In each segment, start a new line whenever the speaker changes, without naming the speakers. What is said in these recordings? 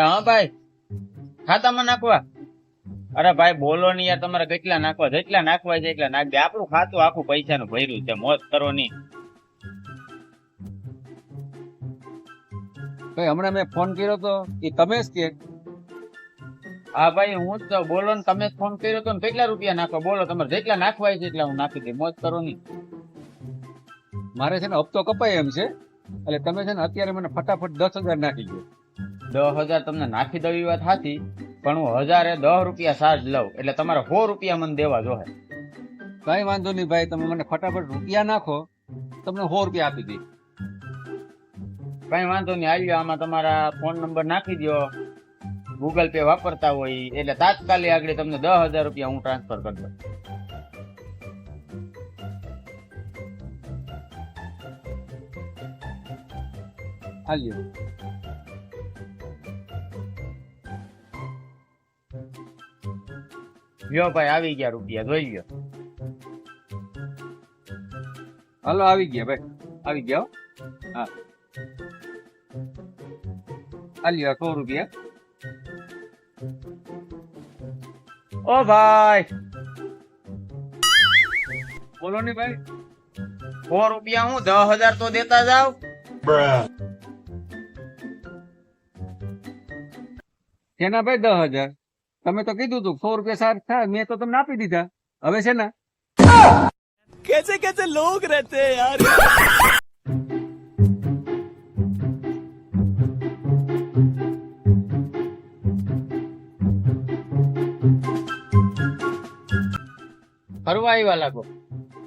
હા ભાઈ. ખાતામાં નાખવા. અરે ભાઈ બોલો નહીં યાર તમારે કેટલા નાખવા? જેટલા નાખવા છે એટલા નાખ દે. આપણું ખાતું આખું પૈસાનું ભર્યું છે મોજ કરો નહીં.
ભાઈ હમણાં મેં ફોન કર્યો તો એ તમે જ કે.
હા ભાઈ હું જ તો બોલો ને તમે ફોન કર્યો તો કેટલા રૂપિયા નાખો બોલો તમારે જેટલા નાખવા છે એટલા હું નાખી દે મોજ કરો નહીં.
મારે છે ને હપ્તો કપાય એમ છે એટલે તમે છે ને અત્યારે મને ફટાફટ દસ હજાર નાખી દો
દસ હજાર તમને નાખી દઉં વાત હતી પણ હું હજારે દસ રૂપિયા ચાર્જ લઉં. એટલે તમારે સો રૂપિયા મને દેવા જોહે.
કઈ વાંધો નહીં ભાઈ તમે મને ફટાફટ રૂપિયા નાખો તમને સો રૂપિયા આપી દઈ
કઈ વાંધો નહીં આવ્યો આમાં તમારા ફોન નંબર નાખી દો ગૂગલ પે વાપરતા હોય એટલે તાત્કાલિક આગળ તમને દસ હજાર રૂપિયા હું ટ્રાન્સફર કરી દઉં.
હાલ્યો
લ્યો ભાઈ આવી ગયા રૂપિયા જોઈ લ્યો.
હાલો આવી ગયા ભાઈ. આવી ગયા હો. હા. આલ્યો સો રૂપિયા.
ઓ ભાઈ.
બોલો ને ભાઈ.
સો રૂપિયા હું દસ હજાર તો દેતા જાવ.
તેના ભાઈ દસ હજાર. તમે તો કીધું તું સો રૂપિયા સાર થાય મેં તો તમને આપી દીધા. હવે છે ને?
કેસે કેસે લોગ રહેતે યાર.
ફરવા આવ્યા લાગો.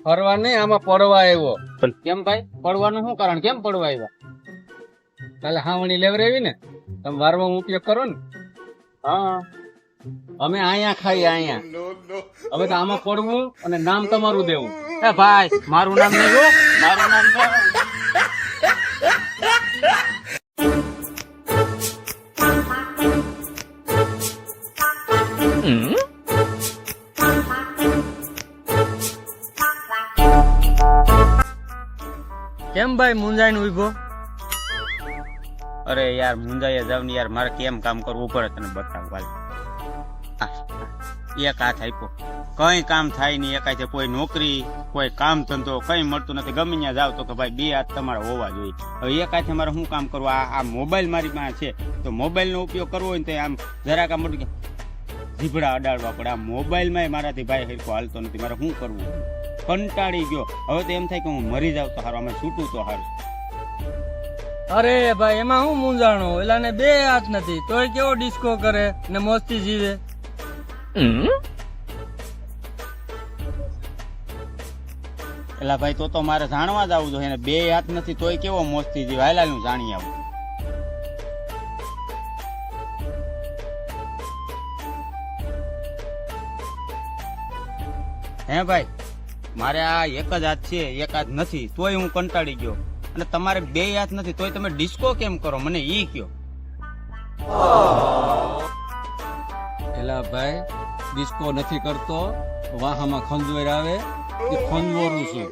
ફરવા નહીં આમાં પડવા આવ્યો
કેમ ભાઈ? પડવાનું શું કારણ? કેમ પડવા આવ્યા
કાલે હાવણી લેવરાવી ને? તમે વારવા ઉપયોગ કરો ને?
હા.
અમે અહીંયા ખાઈએ અહીંયા. હવે તો આમાં પડવું અને નામ તમારું દેવું.
એ ભાઈ મારું નામ નહીં મારું નામ નહીં.
કેમ ભાઈ મુંજાઈને ઊભો
અરે યાર મુંજાઈ જાવ ને યાર. મારે કેમ કામ કરવું પડે તને બતાવું હાલ. આ, એક હાથ આપ્યો. કઈ કામ થાય નહીં એક હાથે કોઈ નોકરી, કોઈ કામ ધંધો, કઈ મળતું નથી. ગમે ત્યાં જાવ તો કે ભાઈ, બે હાથ તમારે હોવા જોઈએ. હવે એક હાથે મારે શું કામ કરવું? આ આ મોબાઈલ મારી પાસે છે. તો મોબાઈલનો ઉપયોગ કરવો હોય ને તો આમ જરાક આમ મોટું જીભડા અડાડવા પડે. આ મોબાઈલમાં મારાથી ભાઈ હેરકો હાલતો નથી. મારે શું કરવું? કંટાળી ગયો. હવે તો એમ થાય કે હું મરી જાવ તો સારું અમે છૂટું તો સારું
અરે ભાઈ, એમાં હું મૂંઝાણો? એલાને બે હાથ નથી. તોય કેવો ડિસ્કો કરે ને મોજથી જીવે?
એલા ભાઈ તો તો મારે જાણવા જ આવવું જોઈએ એને બે હાથ નથી તોય કેવો મોસ્તી જીવ. હાલા હું જાણી આવું હે ભાઈ મારે આ એક જ હાથ છે એક હાથ નથી તોય હું કંટાળી ગયો. અને તમારે બે હાથ નથી તોય તમે ડિસ્કો કેમ કરો? મને ઈ કયો.
એલા ભાઈ ડિસ્કો નથી કરતો વાહામાં ખંજવેર આવે એ ખંજોરું છું.